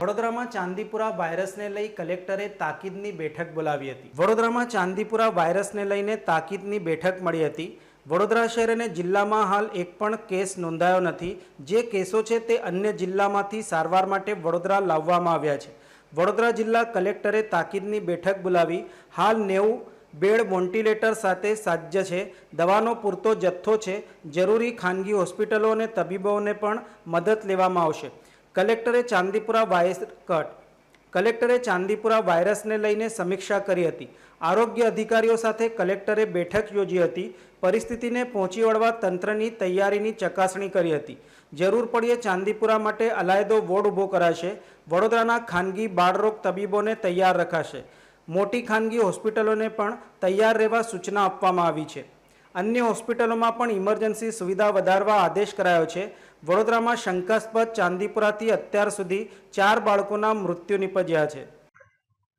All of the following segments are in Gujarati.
વડોદરામાં ચાંદીપુરા વાયરસને લઈ કલેક્ટરે તાકીદની બેઠક બોલાવી હતી. વડોદરામાં ચાંદીપુરા વાયરસને લઈને તાકીદની બેઠક મળી હતી. વડોદરા શહેર અને જિલ્લામાં હાલ એક પણ કેસ નોંધાયો નથી. જે કેસો છે તે અન્ય જિલ્લામાંથી સારવાર માટે વડોદરા લાવવામાં આવ્યા છે. વડોદરા જિલ્લા કલેક્ટરે તાકીદની બેઠક બોલાવી. હાલ નેવું બેડ વેન્ટિલેટર સાથે સાજ્ય છે. દવાનો પૂરતો જથ્થો છે. જરૂરી ખાનગી હોસ્પિટલો અને તબીબોને પણ મદદ લેવામાં આવશે. કલેક્ટરે ચાંદીપુરા વાયરસ કટ, કલેક્ટરે ચાંદીપુરા વાયરસને લઈને સમીક્ષા કરી હતી. આરોગ્ય અધિકારીઓ સાથે કલેક્ટરે બેઠક યોજી હતી. પરિસ્થિતિને પહોંચી વળવા તંત્રની તૈયારીની ચકાસણી કરી હતી. જરૂર પડીએ ચાંદીપુરા માટે અલાયદો વોર્ડ ઊભો કરાશે. વડોદરાના ખાનગી બાળરોગ તબીબોને તૈયાર રખાશે. મોટી ખાનગી હોસ્પિટલોને પણ તૈયાર રહેવા સૂચના આપવામાં આવી છે. અન્ય હોસ્પિટલોમાં પણ ઇમરજન્સી સુવિધા વધારવા આદેશ કરાયો છે. વડોદરામાં શંકાસ્પદ ચાંદીપુરાથી અત્યાર સુધી ચાર બાળકોના મૃત્યુ નિપજ્યા છે.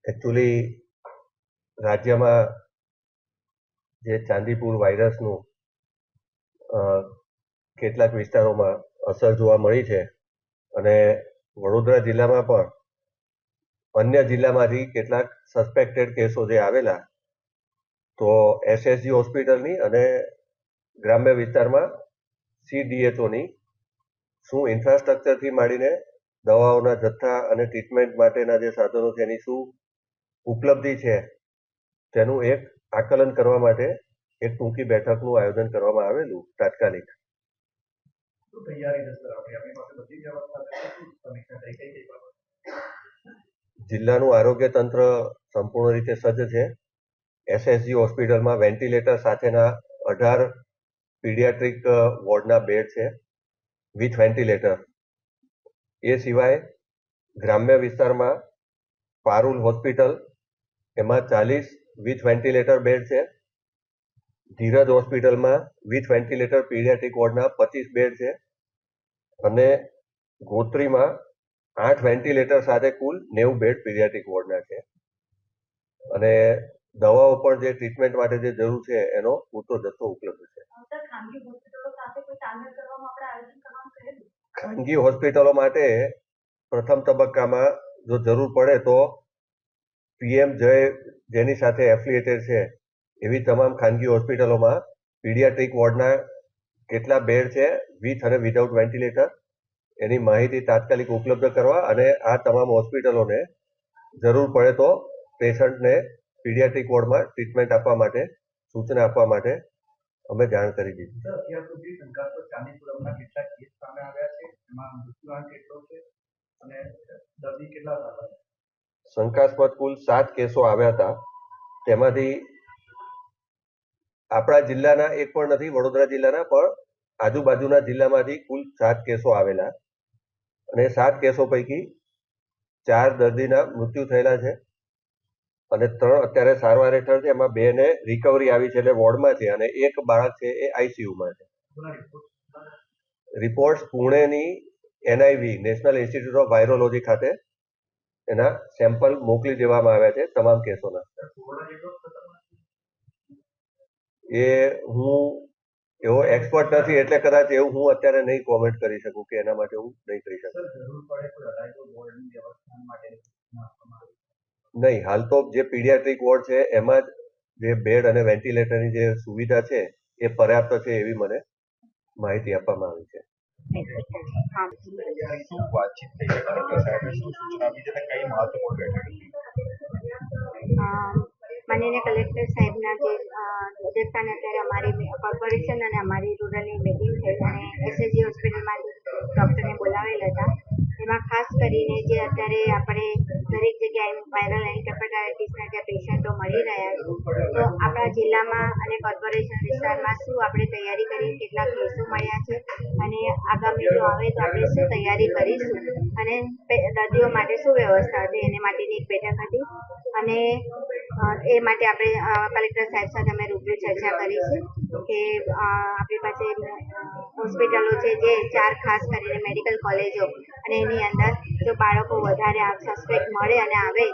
એકચ્યુઅલી રાજ્યમાં જે ચાંદીપુર વાયરસનું કેટલાક વિસ્તારોમાં અસર જોવા મળી છે અને વડોદરા જિલ્લામાં પણ અન્ય જિલ્લામાંથી કેટલાક સસ્પેક્ટેડ કેસો જે આવેલા, તો એસએસજી હોસ્પિટલની અને ગ્રામ્ય વિસ્તારમાં સીડીએચઓની શું ઇન્ફ્રાસ્ટ્રક્ચરથી માંડીને દવાઓના જથ્થા અને ટ્રીટમેન્ટ માટેના જે સાધનો છે એની શું ઉપલબ્ધિ છે તેનું એક આકલન કરવા માટે એક ટૂંકી બેઠકનું આયોજન કરવામાં આવેલું તાત્કાલિક. જિલ્લાનું આરોગ્ય તંત્ર સંપૂર્ણ રીતે સજ્જ છે. એસએસજી હોસ્પિટલમાં વેન્ટિલેટર સાથેના અઢાર પીડિયાટ્રિક વોર્ડના બેડ છે. વિથ વેન્ટિલેટર એ સિવાય ગ્રામ્ય વિસ્તારમાં પારુલ હોસ્પિટલ, એમાં ચાલીસ વિથ વેન્ટિલેટર બેડ છે. ધીરજ હોસ્પિટલમાં વિથ વેન્ટિલેટર પીડિયાટ્રિક વોર્ડના પચીસ બેડ છે. અને ગોત્રીમાં આઠ વેન્ટિલેટર સાથે કુલ નેવું બેડ પીડિયાટ્રિક વોર્ડના છે. અને દવાઓ પણ જે ટ્રીટમેન્ટ માટે જે જરૂર છે એનો પૂરતો જથ્થો ઉપલબ્ધ છે. ખાનગી હોસ્પિટલો માટે પ્રથમ તબક્કામાં જો જરૂર પડે તો પીએમ જય જેની સાથે એફિલિએટેડ છે એવી તમામ ખાનગી હોસ્પિટલોમાં પીડિયાટ્રિક વોર્ડના કેટલા બેડ છે વિથ અને વિધાઉટ વેન્ટિલેટર એની માહિતી તાત્કાલિક ઉપલબ્ધ કરવા અને આ તમામ હોસ્પિટલોને જરૂર પડે તો પેશન્ટને પીડિયાટ્રિક વોર્ડમાં ટ્રીટમેન્ટ આપવા માટે સૂચના આપવા માટે અમે જાણ કરી દીધી. અત્યાર સુધી શંકાસ્પદ ચાંદીપુરમના કેટલા કેસ સામે આવ્યા છે એમાં મૃત્યુઆંક કેટલો છે અને દર્દી કેટલા સારા શંકાસ્પદ કુલ સાત કેસો આવ્યા હતા. તેમાંથી આપણા જિલ્લાના એક પણ નથી વડોદરા જિલ્લાના પણ આજુબાજુના જિલ્લામાંથી કુલ સાત કેસો આવેલા. અને સાત કેસો પૈકી ચાર દર્દીના મૃત્યુ થયેલા છે. અને ત્રણ અત્યારે સારવાર હેઠળ છે એમાં બે ને રિકવરી આવી છે એટલે વોર્ડમાં છે અને એક બાળક છે એ આઈસીયુમાં છે. Reports પુણેની NIV National Institute of Virology ખાતે એના સેમ્પલ મોકલી દેવામાં આવ્યા છે તમામ કેસોના. એ હું એવો એક્સપર્ટ નથી એટલે કદાચ એવું હું અત્યારે નહીં કોમેન્ટ કરી શકું કે એના માટે હું નહીં કરી શકું. નહીં હાલ તો જે પીડિયાટ્રિક વોર્ડ છે એમાં જ જે બેડ અને વેન્ટિલેટરની જે સુવિધા છે એ પર્યાપ્ત છે એવી મને માહિતી આપવામાં આવી છે. માનનીય કલેક્ટર સાહેબના જે અધ્યક્ષસ્થાને અત્યારે અમારી કોર્પોરેશન અને અમારી રૂરલની મિટિંગ થઈ અને એસએસજી હોસ્પિટલમાંથી ડૉક્ટરને બોલાવેલ હતા. એમાં ખાસ કરીને જે અત્યારે આપણે દરેક જગ્યાએ વાયરલ એન્કેફેટાઇટિસના જે પેશન્ટો મળી રહ્યા છે, તો આપણા જિલ્લામાં અને કોર્પોરેશન વિસ્તારમાં શું આપણે તૈયારી કરી, કેટલા કેસો મળ્યા છે અને આગામી જો આવે તો આપણે શું તૈયારી કરીશું અને દર્દીઓ માટે શું વ્યવસ્થા હતી, એને માટેની એક બેઠક હતી અને એ માટે આપણે કલેક્ટર સાહેબ સાથે અમે રૂબરૂ ચર્ચા કરી છે કે આપણી પાસે હોસ્પિટલો છે જે ચાર ખાસ કરીને મેડિકલ કોલેજો અને એની અંદર જો બાળકો વધારે સસ્પેક્ટ મળે અને આવે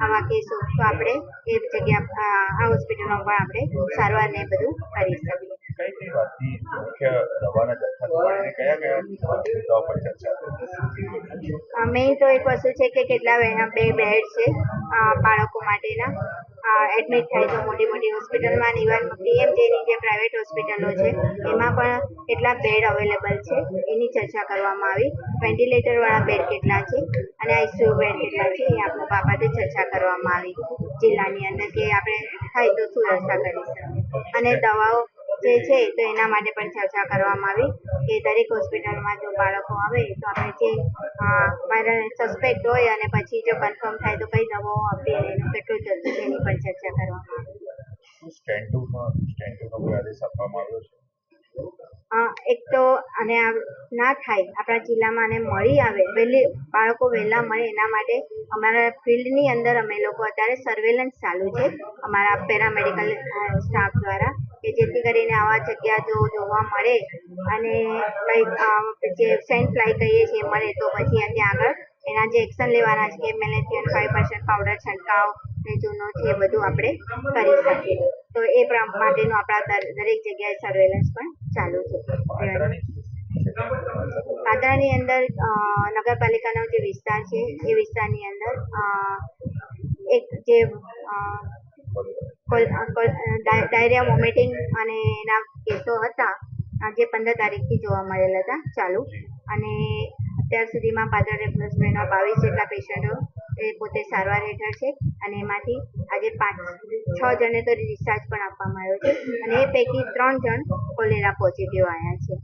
આવા કેસો તો આપણે એ જગ્યા આ હોસ્પિટલમાં પણ આપણે સારવાર ને બધું કરી શકીએ. મેઇન તો એક વસ્તુ છે કે કેટલા બે બેડ છે બાળકો માટેના. એડમિટ થાય તો મોટી મોટી હોસ્પિટલમાં ઇવન પીએમજેની જે પ્રાઇવેટ હોસ્પિટલો છે, એમાં પણ કેટલા બેડ અવેલેબલ છે. એની ચર્ચા કરવામાં આવી. વેન્ટિલેટરવાળા બેડ કેટલા છે અને આઈસીયુ બેડ કેટલા છે, એ આપણા બાબતે ચર્ચા કરવામાં આવી. જિલ્લાની અંદર કે આપણે થાય તો શું વ્યવસ્થા કરી અને દવાઓ જે છે, તો એના માટે પણ ચર્ચા કરવામાં આવી. કે દરેક હોસ્પિટલમાં જો બાળકો આવે તો આપણે જે વાયરલ સસ્પેક્ટ હોય અને પછી જો કન્ફર્મ થાય તો કઈ દવાઓ આપીએ એનું કેટલું જતું છે એની પણ ચર્ચા કરવામાં આવી. સ્ટેન્ડ એક તો અને ના થાય, આપણા જિલ્લામાં અને મળી આવે, વહેલી, બાળકો વહેલા મળે એના માટે અમારા ફિલ્ડની અંદર અમે લોકો અત્યારે સર્વેલન્સ ચાલુ છે, અમારા પેરામેડિકલ સ્ટાફ દ્વારા. કે જેથી કરીને આવા જગ્યા જો જોવા મળે અને કંઈક જે સેન્ટ ફ્લાય કહીએ છીએ, મળે તો પછી ત્યાં આગળ એના જે એક્શન લેવાના છે, કે મેલેથિયન ફાઈવ પર્સન્ટ પાવડર છંટકાવ ને જૂનો છે એ બધું આપણે કરી શકીએ. તો એ માટેનું આપણા દર- દરેક જગ્યાએ સર્વેલન્સ પણ ચાલુ છે. પાદરાની અંદર નગરપાલિકાનો જે વિસ્તાર છે, એ વિસ્તારની અંદર એક જે ડાયરિયા વોમિટિંગ અને એના કેસો હતા, આજે પંદર તારીખથી જોવા મળેલા હતા, ચાલુ. અને અત્યાર સુધીમાં પાદર રેફરન્સમાં બાવીસ જેટલા પેશન્ટો એ પોતે સારવાર હેઠળ છે અને એમાંથી આજે પાંચ, છ જણને તો ડિસ્ચાર્જ પણ આપવામાં આવ્યો છે અને એ પૈકી ત્રણ જણ કોલેરા પોઝિટિવ આવ્યા છે.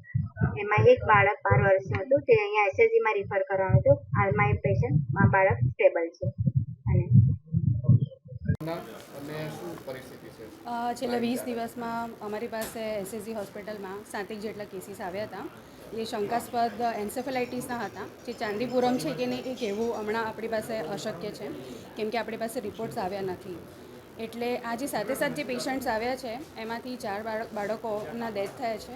એમાં એક બાળક બાર વર્ષનું હતું, તે અહીંયા એસએસજીમાં રિફર કરવાનું હતું. હાલમાં એ પેશન્ટ બાળક સ્ટેબલ છે. અને અને શું પરિસ્થિતિ છે અ, છેલ્લા વીસ દિવસમાં અમારી પાસે એસએસજી હોસ્પિટલમાં સાતેક જેટલા કેસીસ આવ્યા હતા. એ શંકાસ્પદ એન્સેફેલાઇટીસના હતા. જે ચાંદીપુરમ છે કે નહીં એ કહેવું હમણાં આપણી પાસે અશક્ય છે કેમ કે આપણી પાસે રિપોર્ટ્સ આવ્યા નથી. એટલે આ જે સાથે સાથ જે પેશન્ટ્સ આવ્યા છે એમાંથી ચાર બાળક બાળકોના ડેથ થયા છે.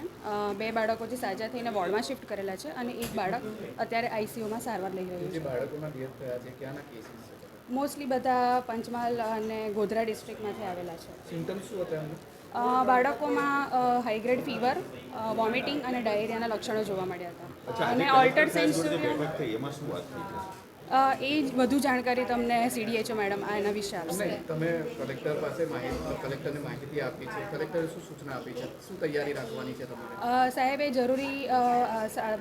બે બાળકો જે સાજા થઈને વોર્ડમાં શિફ્ટ કરેલા છે અને એક બાળક અત્યારે આઈસીયુમાં સારવાર લઈ રહ્યું છે. બાળકોના ડેથ થયા છે ક્યાંના કેસીસ છે? મોસ્ટલી બધા પંચમહાલ અને ગોધરા ડિસ્ટ્રિક્ટમાંથી આવેલા છે. સિમ્ટમ્સ શું હતા બાળકોમાં હાઈ ગ્રેડ ફીવર વોમિટિંગ અને ડાયરિયાના લક્ષણો જોવા મળ્યા હતા. અને ઓલ્ટર સેન્સ એમાં શું વાત થઈ? એ જ વધુ જાણકારી તમને સીડીએચઓ મેડમ આ એના વિશે આપશે. તમે કલેક્ટર પાસે માહિતી કલેક્ટરને માહિતી આપી છે. કલેક્ટરે શું સૂચના આપી છે? શું તૈયારી રાખવાની છે તમારે? સાહેબ એ જરૂરી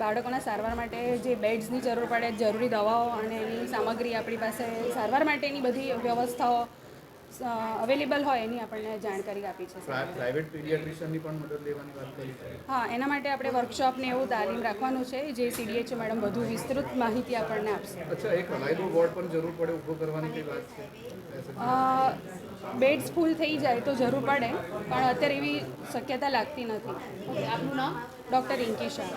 બાળકોના સારવાર માટે જે બેડ્સની જરૂર પડે જરૂરી દવાઓ અને એની સામગ્રી આપણી પાસે સારવાર માટેની બધી વ્યવસ્થાઓ અવેલેબલ હોય એની આપણને જાણકારી આપી છે. પ્રાઇવેટ પીડિયાટ્રિશિયનની પણ મદદ લેવાની વાત કરી છે. હા એના માટે આપણે વર્કશોપને એવું તાલીમ રાખવાનું છે જે સીડીએચઓ મેડમ વધુ વિસ્તૃત માહિતી આપણને આપશે. અચ્છા એક અલાયદો વોર્ડ પણ જરૂર પડે ઊભો કરવાની કઈ વાત છે. બેડ્સ ફૂલ થઈ જાય તો જરૂર પડે પણ અત્યારે એવી શક્યતા લાગતી નથી. આપનું નામ? ડૉક્ટર રિંકી શાહ